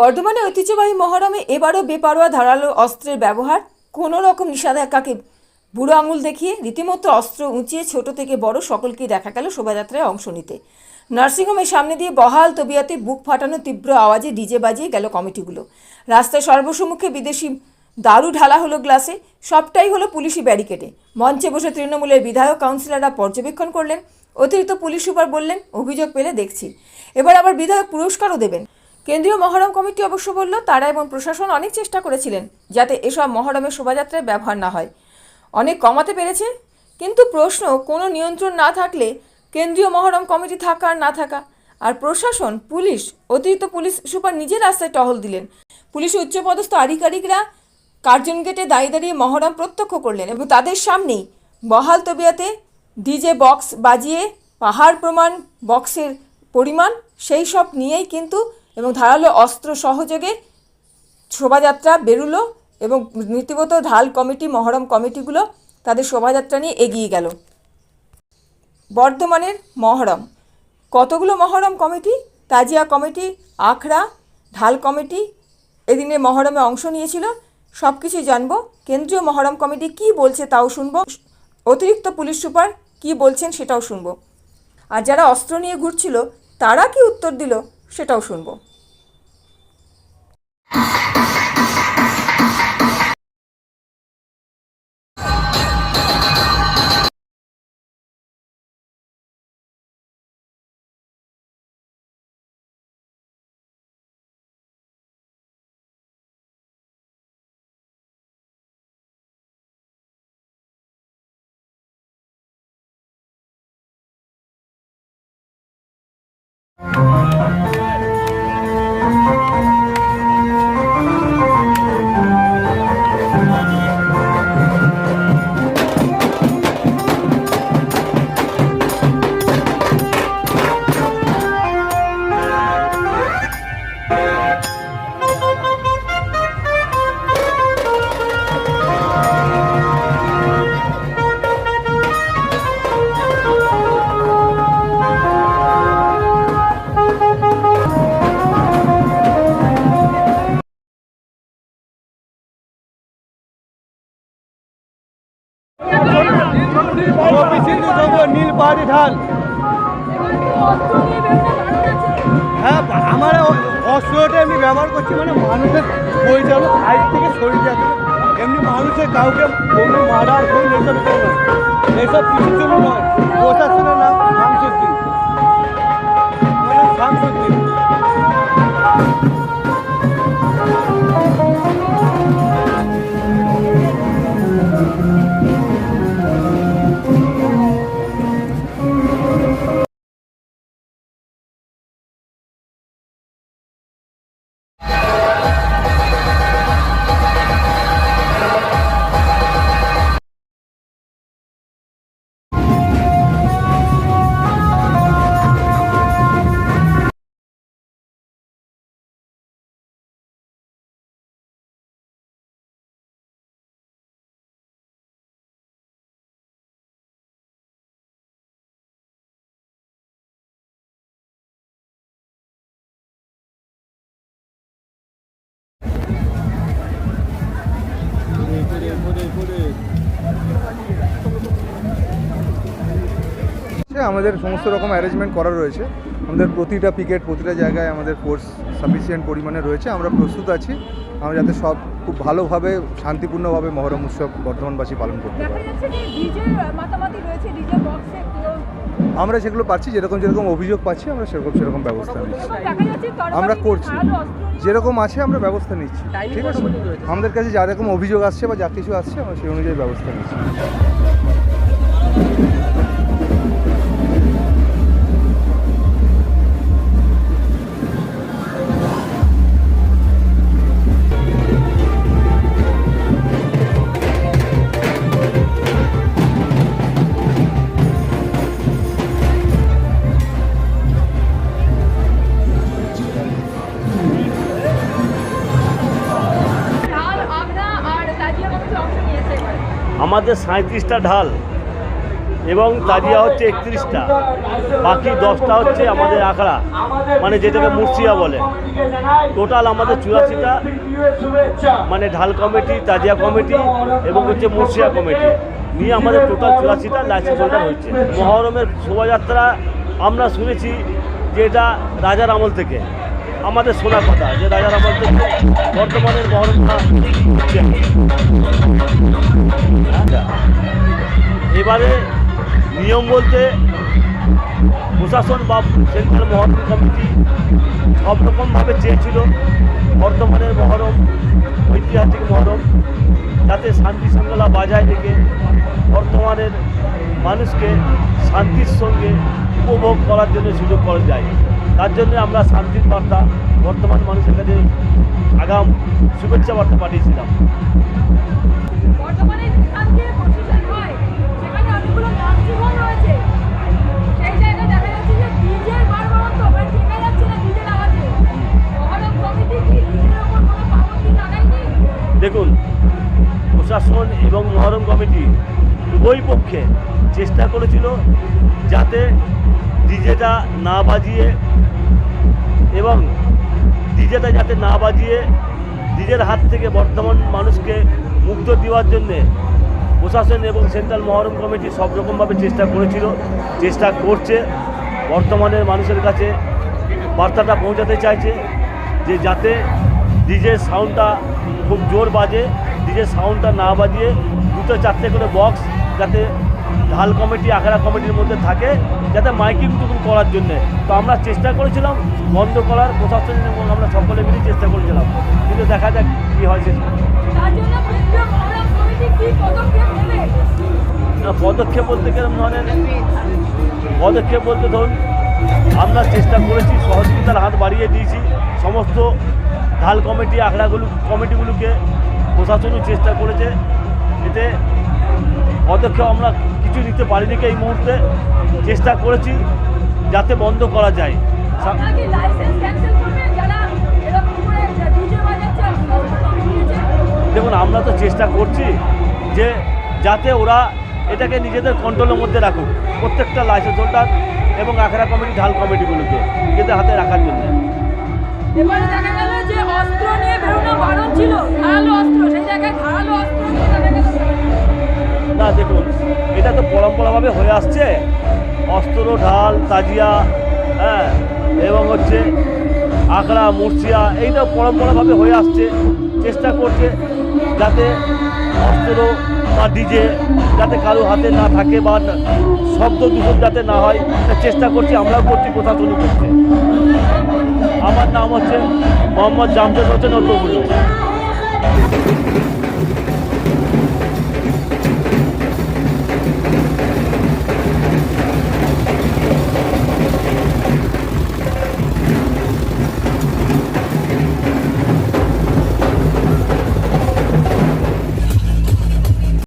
বর্ধমানে ঐতিহ্যবাহী মহরমে এবারও বেপারোয়া ধারালো অস্ত্রের ব্যবহার। কোনো রকম নিষেধাজ্ঞাকে বুড়ো আঙুল দেখিয়ে রীতিমতো অস্ত্র উঁচিয়ে ছোট থেকে বড় সকলকেই দেখা গেল শোভাযাত্রায় অংশ নিতে। নার্সিংহোমের সামনে দিয়ে বহাল তবিয়াতে বুক ফাটানো তীব্র আওয়াজে ডিজে বাজিয়ে গেল কমিটিগুলো। রাস্তায় সর্বসম্মুখে বিদেশি দারু ঢালা হলো গ্লাসে। সবটাই হলো পুলিশি ব্যারিকেডে। মঞ্চে বসে তৃণমূলের বিধায়ক, কাউন্সিলররা পর্যবেক্ষণ করলেন। অতিরিক্ত পুলিশ সুপার বললেন, অভিযোগ পেলে দেখছি। এবার আবার বিধায়ক পুরস্কারও দেবেন। কেন্দ্রীয় মহরম কমিটি অবশ্য বলল, তারা এবং প্রশাসন অনেক চেষ্টা করেছিলেন যাতে এসব মহরমের শোভাযাত্রায় ব্যবহার না হয়। অনেক কমাতে পেরেছে, কিন্তু প্রশ্ন, কোনো নিয়ন্ত্রণ না থাকলে কেন্দ্রীয় মহরম কমিটি থাকা আর না থাকা। আর প্রশাসন, পুলিশ, অতিরিক্ত পুলিশ সুপার নিজের রাস্তায় টহল দিলেন। পুলিশের উচ্চপদস্থ আধিকারিকরা কার্জন গেটে দাঁড়িয়ে দাঁড়িয়ে মহরম প্রত্যক্ষ করলেন এবং তাদের সামনেই বহাল তবিয়াতে ডিজে বক্স বাজিয়ে পাহাড় প্রমাণ বক্সের পরিমাণ, সেই সব নিয়েই কিন্তু এবং ধারালো অস্ত্র সহযোগে শোভাযাত্রা বেরুলো এবং নীতিগত ঢাল কমিটি, মহরম কমিটিগুলো তাদের শোভাযাত্রা নিয়ে এগিয়ে গেল। বর্ধমানের মহরম। কতগুলো মহরম কমিটি? তাজিয়া কমিটি, আখড়া, ঢাল কমিটি এদিনে মহরমে অংশ নিয়েছিল। সব কিছু জানব। কেন্দ্রীয় মহরম কমিটি কি বলছে তাও শুনব। অতিরিক্ত পুলিশ সুপার কি বলছেন সেটাও শুনব। আর যারা অস্ত্র নিয়ে ঘুরছিল, তারা কি উত্তর দিল? সেটাও শুনব হ্যাঁ আমার অস্ত্রটা এমনি ব্যবহার করছি মানে মানুষের পরিচালক সাইড থেকে শরীর যাচ্ছে। এমনি মানুষের কাউকে কোনো এসব এসব কিছুর জন্য নয়। প্রশাসনের আমাদের সমস্ত রকম অ্যারেঞ্জমেন্ট করা রয়েছে। আমাদের প্রতিটা পিকেট প্রতিটা জায়গায় আমাদের ফোর্স সাফিসিয়েন্ট পরিমাণে রয়েছে। আমরা প্রস্তুত আছি। আমরা যাতে সব খুব ভালোভাবে শান্তিপূর্ণভাবে মহরম উৎসব বর্ধমানবাসী পালন করতে দেখা পারে। যাচ্ছে যে ডিজের মাতামাতি রয়েছে ডিজে বক্সে আমরা যেগুলো পাচ্ছি যেরকম যেরকম অভিযোগ পাচ্ছি আমরা সেরকম সেরকম ব্যবস্থা নিচ্ছি। আমরা করছি। যেরকম আছে আমরা ব্যবস্থা নিচ্ছি। ঠিক আছে? আমাদের কাছে যা রকম অভিযোগ আসছে বা যা কিছু আসছে আমরা সেই অনুযায়ী ব্যবস্থা নিচ্ছি। আমাদের সাঁত্রিশটা ঢাল এবং তাজিয়া হচ্ছে একত্রিশটা, বাকি দশটা হচ্ছে আমাদের আখড়া মানে যেটাকে মুর্শিয়া বলে। টোটাল আমাদের চুরাশিটা মানে ঢাল কমিটি, তাজিয়া কমিটি এবং হচ্ছে মুর্শিয়া কমিটি নিয়ে আমাদের টোটাল চুরাশিটা লাইসেন্স হোল্ডার হচ্ছে মহরমের শোভাযাত্রা আমরা শুনেছি যে এটা রাজার আমল থেকে। আমাদের শোনা কথা, যে রাজার থেকে বর্তমানের এবারে নিয়ম বলতে প্রশাসন বা সেন্ট্রাল মহরম কমিটি সব রকমভাবে চেয়েছিল বর্তমানের মহরম, ঐতিহাসিক মহরম, যাতে শান্তি শৃঙ্খলা বাজায় রেখে বর্তমানের মানুষকে শান্তির সঙ্গে উপভোগ করার জন্য সুযোগ করা যায়। তার জন্য আমরা শান্তির বার্তা বর্তমান মানুষের কাছে আগাম শুভেচ্ছা বার্তা পাঠিয়েছিলাম। দেখুন প্রশাসন এবং মহরম কমিটি উভয় পক্ষে চেষ্টা করেছিল যাতে ডিজেটা না বাজিয়ে এবং ডিজেটা যাতে না বাজিয়ে ডিজের হাত থেকে বর্তমান মানুষকে মুক্ত দেওয়ার জন্যে প্রশাসন এবং সেন্ট্রাল মহরম কমিটি সব রকমভাবে চেষ্টা করেছিল, চেষ্টা করছে, বর্তমানের মানুষের কাছে বার্তাটা পৌঁছাতে চাইছে যে যাতে ডিজের সাউন্ডটা খুব জোর বাজে, ডিজের সাউন্ডটা না বাজিয়ে দুটো চারটে করে বক্স যাতে ঢাল কমিটি আখড়া কমিটির মধ্যে থাকে যাতে মাইকিং টুকুন করার জন্যে। তো আমরা চেষ্টা করেছিলাম, বন্ধ করার, প্রশাসন এবং আমরা সকলে মিলে চেষ্টা করেছিলাম। কিন্তু দেখা যাক কী হয় পদক্ষেপ বলতে গেলে ধরেন পদক্ষেপ বলতে ধরুন, আমরা চেষ্টা করেছি, সহযোগিতার হাত বাড়িয়ে দিয়েছি, সমস্ত ঢাল কমিটি, আখড়াগুলো, কমিটিগুলোকে প্রশাসনও চেষ্টা করেছে। এতে পদক্ষেপ আমরা কিছু নিতে পারিনি কি এই মুহূর্তে চেষ্টা করেছি যাতে বন্ধ করা যায়। দেখুন আমরা তো চেষ্টা করছি যে যাতে ওরা এটাকে নিজেদের কন্ট্রোলের মধ্যে রাখুক প্রত্যেকটা লাইসেন্স হোল্ডার এবং আখড়া কমিটি ঢাল কমিটিগুলোকে নিজেদের হাতে রাখার জন্য। এবারে দেখা গেল যে অস্ত্র নিয়ে বেরোনো বারণ ছিল ধারালো অস্ত্র সেই জায়গায় ধারালো অস্ত্র না দেখুন, এটা তো পরম্পরাভাবে হয়ে আসছে। অস্ত্র, ঢাল, তাজিয়া হ্যাঁ এবং হচ্ছে আখড়া, মুর্শিয়া, এইটা পরম্পরাভাবে হয়ে আসছে। চেষ্টা করছে যাতে অস্ত্র বা ডিজে যাতে কারও হাতে না থাকে বা শব্দ দূষণ যাতে না হয় চেষ্টা করছি, আমরাও করছি, প্রশাসনও করছে। আমার নাম হচ্ছে মোহাম্মদ জামশেদ হোসেন অর্থ